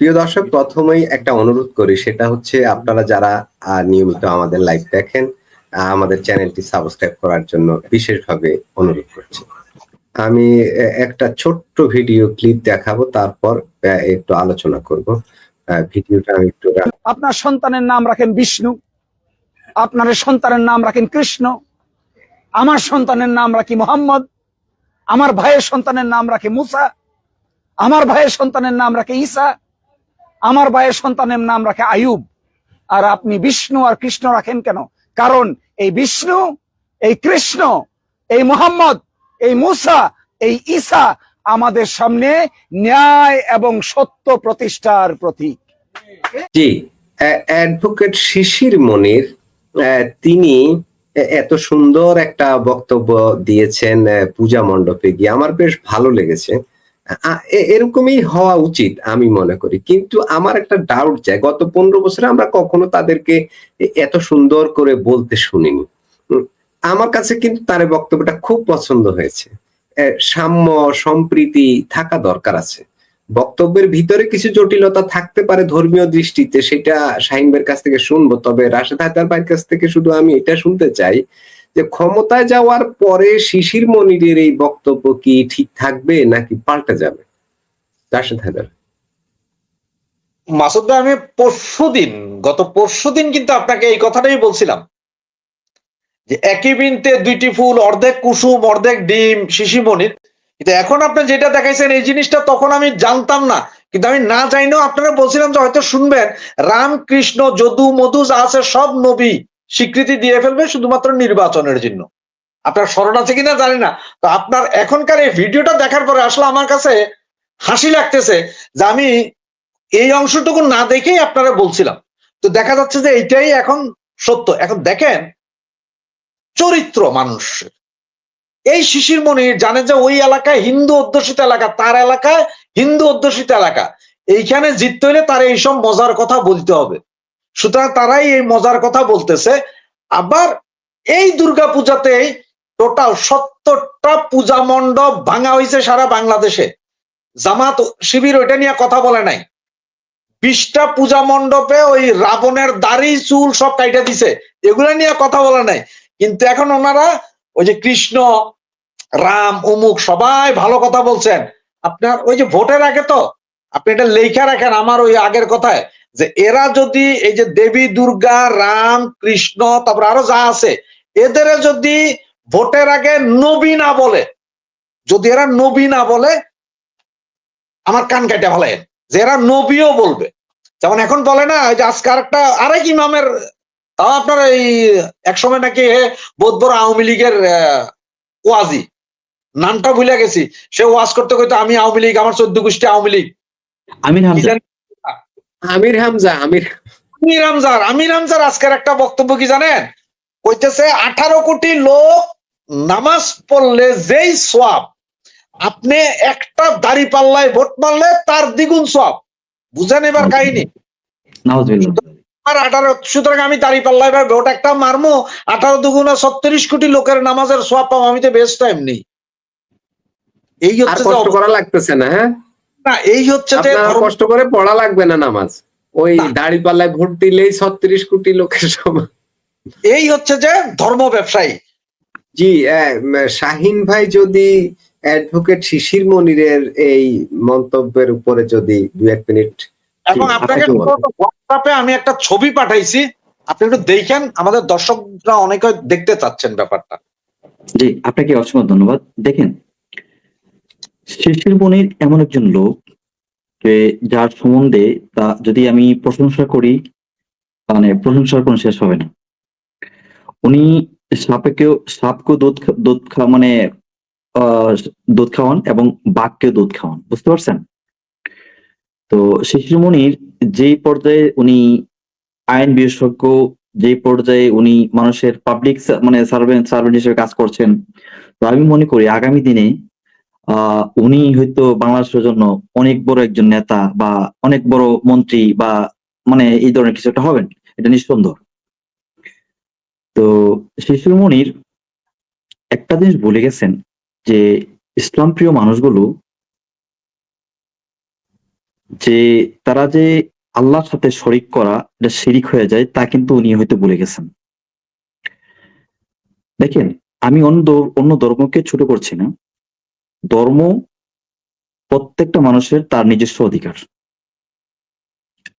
প্রিয় দর্শক, প্রথমেই একটা অনুরোধ করি, সেটা হচ্ছে আপনারা যারা নিয়মিত আমাদের লাইভ দেখেন আমাদের চ্যানেলটি সাবস্ক্রাইব করার জন্য বিশেষভাবে অনুরোধ করছি। আমি একটা ছোট্ট ভিডিও ক্লিপ দেখাবো, তারপর একটু আলোচনা করব। ভিডিওটা আমি একটু আপনার সন্তানের নাম রাখেন বিষ্ণু, আপনার সন্তানের নাম রাখেন কৃষ্ণ, আমার সন্তানের নাম রাখি মোহাম্মদ, আমার ভাইয়ের সন্তানের নাম রাখে মুসা, আমার ভাইয়ের সন্তানের নাম রাখে ঈসা আমার ভাইয়ের সন্তানের নাম রাখে আয়ুব। আর আপনি বিষ্ণু আর কৃষ্ণ রাখেন কেন? কারণ এই বিষ্ণু, এই কৃষ্ণ, এই মোহাম্মদ, এই মুসা, এই ঈসা আমাদের সামনে ন্যায় এবং সত্য প্রতিষ্ঠার প্রতীক। জি অ্যাডভোকেট শিশির মনির তিনি এত সুন্দর একটা বক্তব্য দিয়েছেন পূজা মণ্ডপে গিয়ে। আমার বেশ ভালো লেগেছে। এরকমই হওয়া উচিত, আমি মনে করি। কিন্তু আমার একটা ডাউট যায়, গত পনেরো বছরে আমরা কখনো তাদেরকে এত সুন্দর করে বলতে শুনিনি। আমার কাছে কিন্তু তার বক্তব্যটা খুব পছন্দ হয়েছে। সাম্য, সম্প্রীতি থাকা দরকার আছে। বক্তব্যের ভিতরে কিছু জটিলতা থাকতে পারে ধর্মীয় দৃষ্টিতে, সেটা শাহিনবের কাছ থেকে শুনব। তবে রাশেদ হায়দার ভাইয়ের কাছ থেকে শুধু আমি এটা শুনতে চাই যে ক্ষমতায় যাওয়ার পরে শিশির মনিরের এই বক্তব্য কি ঠিক থাকবে নাকি পাল্টে যাবে? রাশেদ মাসুদ আমি পরশুদিন গত পরশুদিন কিন্তু আপনাকে এই কথাটাই বলছিলাম যে একই বিনতে দুইটি ফুল, অর্ধেক কুসুম, অর্ধেক ডিম শিশিমণির কিন্তু এখন আপনি যেটা দেখাইছেন এই জিনিসটা তখন আমি জানতাম না। কিন্তু আমি না জানিও আপনারা বলছিলাম যে হয়তো শুনবেন রাম কৃষ্ণ যদু, মধু আছে সব নবী। স্বীকৃতি দিয়ে ফেলবে শুধুমাত্র নির্বাচনের জন্য। আপনার স্মরণ আছে কিনা জানি না। তো আপনার এখনকার এই ভিডিওটা দেখার পরে আসলে আমার কাছে হাসি লাগতেছে যে আমি এই অংশটুকু না দেখেই আপনারা বলছিলাম। তো দেখা যাচ্ছে যে এইটাই এখন সত্য। এখন দেখেন, চরিত্র মানুষের। এই শিশির মনির জানে যে ওই এলাকায় হিন্দু অধ্যুষিত এলাকা, তার এলাকায় হিন্দু অধ্যুষিত এলাকা। এইখানে জিততে হলে তার এইসব মজার কথা বলতে হবে। সুতরাং তারাই এই মজার কথা বলতেছে। আবার এই দুর্গা পূজাতেই টোটাল সত্তরটা পূজা মণ্ডপ ভাঙা হয়েছে সারা বাংলাদেশে। জামাত শিবির ওইটা নিয়ে কথা বলে নাই। বিশটা পূজা মণ্ডপে ওই রাবণের দাড়ি, চুল সব কাইটা দিছে। এগুলা নিয়ে কথা বলে নাই। কিন্তু এখন ওনারা ওই যে কৃষ্ণ, রাম, অমুক সবাই ভালো কথা বলছেন। আপনার ওই যে ভোটের আগে তো, আপনি এটা লেখা রাখেন আমার ওই আগের কথায়। যে এরা যদি এই যে দেবী দুর্গা রাম কৃষ্ণ তারপর আরও যা আছে এদের যদি ভোটের আগে নবী না বলে যদি এরা নবী না বলে আমার কান কাটা ভালেন যে এরা নবীও বলবে। যেমন এখন বলে না ওই যে আজকে আরেকটা আরেক ইমামের তাও আপনার এই একসময় নাকি বোধবর আওয়ামী লীগের ওয়াজি। নামটা ভুলে গেছি। সে ওয়াজ করতে করতে আমি আওয়ামী লীগ আমার চোদ্দ গোষ্ঠী আওয়ামী লীগ। জানি? আমির হামজা আমির। আমির হামজার আমির হামজার আজকের একটা বক্তব্য কি জানেন? কইতেছে আঠারো কোটি লোক নামাজ পড়লে যেই সোয়াব আপনি একটা দাড়ি পাল্লায় ভোট মারলে তার দ্বিগুণ সোয়াব বুঝেন এবার কাহিনী? আর আঠারো সুতরাং আমি দাঁড়িয়ে পাল্লা এবার ভোট একটা মারমো আঠারো দুগুণা ছত্রিশ কোটি লোকের নামাজের সোয়াব পাবো আমি তো বেস্ট টাইম নেই। এই হচ্ছে করা লাগতেছে না হ্যাঁ? না, এই হচ্ছে যে কষ্ট করে পড়া লাগবে না নামাজ। ওই না। দাড়ি ভোট দিলেই ছত্রিশ কোটি লোকের সমান। এই হচ্ছে যে ধর্ম ব্যবসায়ী। জি শাহিন ভাই যদি অ্যাডভোকেট শিশির মনিরের এই মন্তব্যের উপরে যদি দু এক মিনিট এবং আপনাকে আপনাকে হোয়াটসঅ্যাপে আমি একটা ছবি পাঠাইছি আপনি একটু দেখেন আমাদের দর্শকরা অনেকে দেখতে চাচ্ছেন ব্যাপারটা। জি আপনাকে অসংখ্য ধন্যবাদ। দেখেন শিশির মনির এমন একজন লোক, যে যার সম্বন্ধে তা যদি আমি প্রশংসা করি মানে প্রশংসার কোনো শেষ হবে না। উনি সাপেকেও, সাপকেও দুধ দুধ খা মানে দুধ খাওয়ান এবং বাঘকেও দুধ খাওয়ান, বুঝতে পারছেন? তো শিশির মনির যেই পর্যায়ে উনি আইন বিশেষজ্ঞ যে পর্যায়ে উনি মানুষের পাবলিক মানে সার্ভেন্ট সার্ভেন্ট হিসেবে কাজ করছেন, তো আমি মনে করি আগামী দিনে উনি হয়তো বাংলাদেশের জন্য অনেক বড় একজন নেতা বা অনেক বড় মন্ত্রী বা মানে এই ধরনের কিছু একটা হবেন। এটা নিঃসন্দেহ। তো শিশুর মনির একটা জিনিস বলে গেছেন যে ইসলাম প্রিয় মানুষগুলো যে তারা যে আল্লাহর সাথে শরিক করা, এটা শিরিক হয়ে যায়, তা কিন্তু উনি হয়তো বলে গেছেন। দেখেন, আমি অন্য অন্য ধর্মকে ছোট করছি না। ধর্ম প্রত্যেকটা মানুষের তার নিজস্ব অধিকার।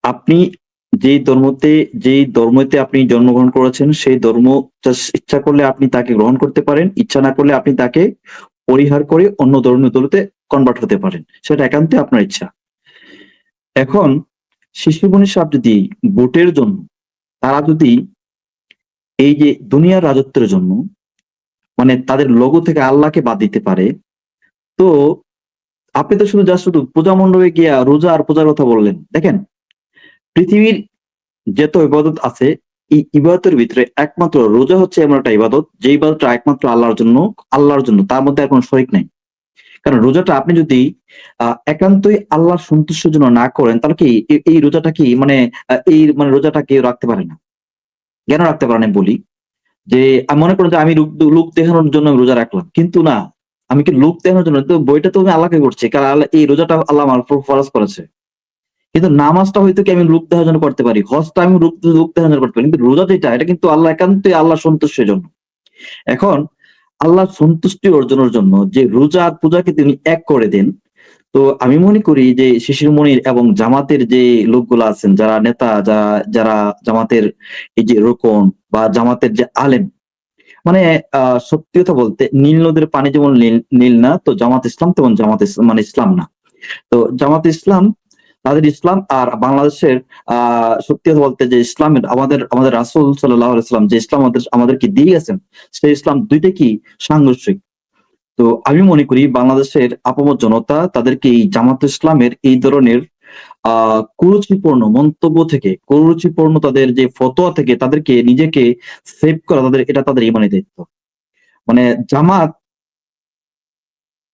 আপনি যেই ধর্মতে যেই ধর্মতে আপনি জন্মগ্রহণ করেছেন, সেই ধর্ম ইচ্ছা করলে আপনি তাকে গ্রহণ করতে পারেন, ইচ্ছা না করলে আপনি তাকে পরিহার করে অন্য ধর্মীয় দলতে কনভার্ট হতে পারেন। সেটা একান্তে আপনার ইচ্ছা। এখন শিশুমণি সাহেব যদি ভোটের জন্য, তারা যদি এই যে দুনিয়ার রাজত্বের জন্য মানে তাদের লোগো থেকে আল্লাহকে বাদ দিতে পারে তো আপনি তো শুধু যা শুধু পূজা মণ্ডপে গিয়া রোজা আর পূজার কথা বললেন দেখেন? পৃথিবীর যত ইবাদত আছে এই ইবাদতের ভিতরে একমাত্র রোজা হচ্ছে এমন একটা ইবাদত যে ইবাদতটা একমাত্র আল্লাহর জন্য আল্লাহর জন্য তার মধ্যে আর কোনো শরিক নাই। কারণ রোজাটা আপনি যদি আহ, একান্তই আল্লাহর সন্তুষ্টের জন্য না করেন তাহলে কি এই রোজাটা কি মানে এই মানে রোজাটা কেউ রাখতে পারে না? কেন রাখতে পারে না বলি? যে আমি মনে করেন যে আমি লোক দেখানোর জন্য রোজা রাখলাম কিন্তু না আমি কি লোক দেখানোর জন্য? তো বইটা তো আমি আল্লাহকে করছি, কারণ আল্লাহ এই রোজাটা আল্লাহ আমার ফরজ করেছে। কিন্তু নামাজটা হয়তো কি আমি লোক দেখার জন্য করতে পারি? হজটা আমি লোক দেখার জন্য করতে পারি। কিন্তু রোজা যেটা, এটা কিন্তু আল্লাহ একান্তই আল্লাহ সন্তুষ্টের জন্য। এখন আল্লাহ সন্তুষ্টি অর্জনের জন্য যে রোজা আর পূজাকে তিনি এক করে দেন, তো আমি মনে করি যে শিশির মনির এবং জামাতের যে লোকগুলো আছেন, যারা নেতা, যারা যারা জামাতের এই যে রোকন বা জামাতের যে আলেম মানে সত্যি কথা বলতে নীল নদের পানি যেমন নীল না, তো জামাত ইসলাম তেমন জামাত ইসলাম মানে ইসলাম না। তো জামাত ইসলাম, তাদের ইসলাম আর বাংলাদেশের আহ সত্যি কথা বলতে যে ইসলামের আমাদের আমাদের রাসুল সাল্লাহ ইসলাম যে ইসলাম আমাদের আমাদেরকে দিয়ে গেছেন? সেই ইসলাম দুইটা কি? সাংঘর্ষিক। তো আমি মনে করি বাংলাদেশের আপমত জনতা তাদেরকে এই জামাত ইসলামের এই ধরনের আহ, কুরুচিপূর্ণ মন্তব্য থেকে, কুরুচিপূর্ণ তাদের যে ফতোয়া থেকে তাদেরকে নিজেকে সেভ করা, তাদের, এটা তাদের ইমানি দায়িত্ব। মানে জামাত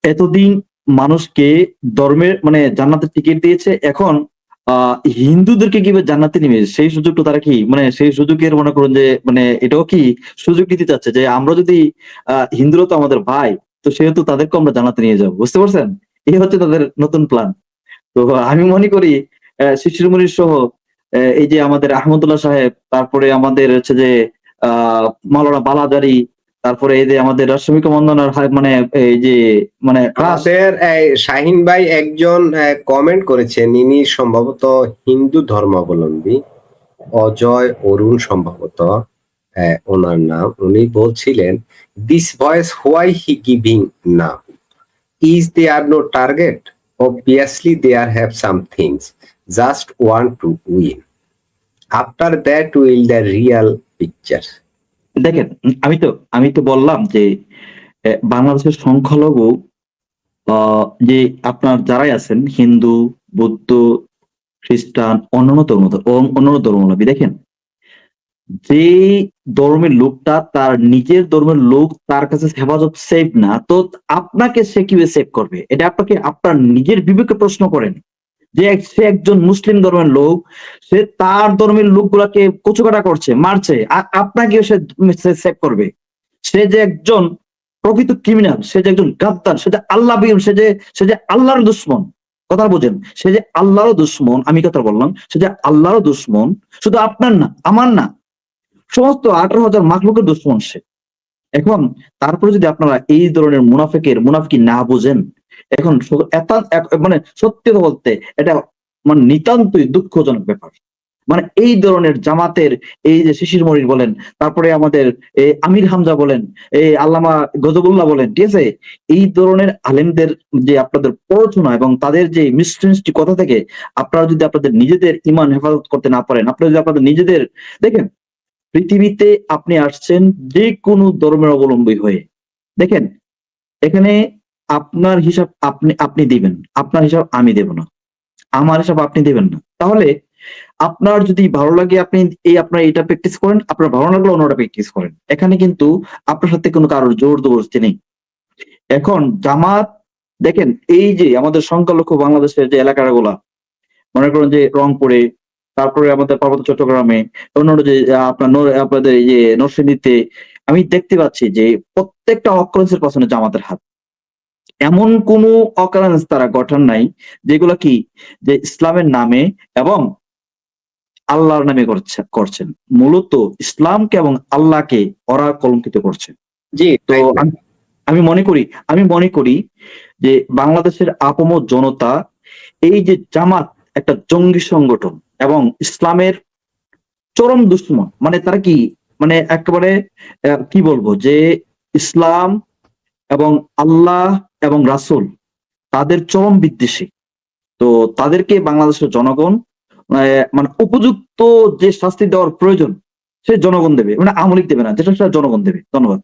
এতদিন মানুষকে ধর্মের মানে জান্নাতের টিকিট দিয়েছে, এখন, আহ, হিন্দুদেরকে কীভাবে জান্নাতে নিবে? সেই সুযোগটা তারা কি মানে সেই সুযোগের মনে করুন যে মানে এটাও কি সুযোগ দিতে চাচ্ছে যে আমরা যদি, আহ, হিন্দুরা তো আমাদের ভাই, তো সেহেতু তাদেরকে আমরা জান্নাতে নিয়ে যাব, বুঝতে পারছেন? এই হচ্ছে তাদের নতুন প্ল্যান তো আমি মনে করি শিশিরমণির সহ এই যে আমাদের আহমদুল্লাহ সাহেব, তারপরে আমাদের হচ্ছে যে, আহ, মাওলানা বালাদারি, তারপরে এই যে আমাদের রাষ্ট্রমিক মন্দনার মানে এই যে মানে আমাদের শাহিন ভাই একজন কমেন্ট করেছেন, ইনি সম্ভবত হিন্দু ধর্মাবলম্বী, অজয় অরুণ সম্ভবত ওনার নাম। উনি বলছিলেন this voice why he giving না is they are no target obviously they are have some things. Just want to win. After that will the real picture. দেখেন, আমি তো আমি তো বললাম যে বাংলাদেশের সংখ্যালঘু যে আপনার যারাই আছেন, হিন্দু, বৌদ্ধ, খ্রিস্টান অন্যান্য ধর্ম অ- অন্যান্য ধর্মাবলম্বী দেখেন যে ধর্মের লোকটা তার নিজের ধর্মের লোক তার কাছে হেফাজত সেফ না, তো আপনাকে সে কীভাবে সেভ করবে? এটা আপনাকে আপনার নিজের বিবেকে প্রশ্ন করেন। যে সে একজন মুসলিম ধর্মের লোক, সে তার ধর্মের লোকগুলাকে কচুকাটা করছে, মারছে আর আপনাকে সে সেভ করবে। সে যে একজন প্রকৃত ক্রিমিনাল সে যে একজন গাদ্দার, সে যে আল্লাহ সে যে সে যে আল্লাহর দুশ্মন, কথা বোঝেন, সে যে আল্লাহর দুশ্মন, আমি কথা বললাম, সে যে আল্লাহর দুশ্মন, শুধু আপনার না, আমার না সমস্ত আঠারো হাজার মাখলুকের দুশ্মন সে। এখন তারপরে যদি আপনারা এই ধরনের মুনাফেকের, মুনাফিকি না বোঝেন, এখন মানে সত্যি বলতে এটা মানে নিতান্তই দুঃখজনক ব্যাপার। মানে এই ধরনের জামাতের এই যে শিশির মরির বলেন, তারপরে আমাদের এই আমির হামজা বলেন এই আল্লামা গজবুল্লাহ বলেন, ঠিক আছে? এই ধরনের আলেমদের যে আপনাদের পড়াশোনা এবং তাদের যে মিষ্টি কথা থেকে আপনারা যদি আপনাদের নিজেদের ইমান হেফাজত করতে না পারেন, আপনারা যদি আপনাদের নিজেদের, দেখেন পৃথিবীতে আপনি আসছেন যে কোনো ধর্মের অবলম্বী হয়ে। দেখেন, এখানে আপনার হিসাব আপনি আপনি দিবেন, আপনার হিসাব আমি দেব না। আমার হিসাব আপনি দেবেন না। তাহলে আপনার যদি ভালো লাগে, আপনি এই আপনার এটা প্র্যাকটিস করেন, আপনার ভালো লাগলে অন্যটা প্র্যাকটিস করেন। এখানে কিন্তু আপনার সাথে কোনো কারোর জোর জবরদস্তি নেই। এখন জামাত, দেখেন, এই যে আমাদের সংখ্যালঘু বাংলাদেশের যে এলাকাগুলা, মনে করেন যে রংপুরে তারপরে আমাদের পার্বত্য চট্টগ্রামে অন্যান্য যে আপনার আপনাদের এই যে নরসিংদীতে আমি দেখতে পাচ্ছি যে প্রত্যেকটা অক্রেন্সের পাশনে জামাতের হাত। এমন কোন অকারেন্স তারা গঠন নাই যেগুলো কি? যে ইসলামের নামে এবং আল্লাহর নামে করছে করছেন। মূলত ইসলামকে এবং আল্লাহকে ওরা কলঙ্কিত করছে। জি তো আমি মনে করি আমি মনে করি যে বাংলাদেশের আপম জনতা এই যে জামাত একটা জঙ্গি সংগঠন এবং ইসলামের চরম দুশ্মন। মানে তারা কি? মানে একেবারে কি বলব? যে ইসলাম এবং আল্লাহ এবং রাসূল তাদের চরম বিদ্বেষী। তো তাদেরকে বাংলাদেশের জনগণ মানে উপযুক্ত যে শাস্তি দেওয়ার প্রয়োজন, সে জনগণ দেবে। মানে আমলিক দেবে না, যেটা সেটা জনগণ দেবে। ধন্যবাদ।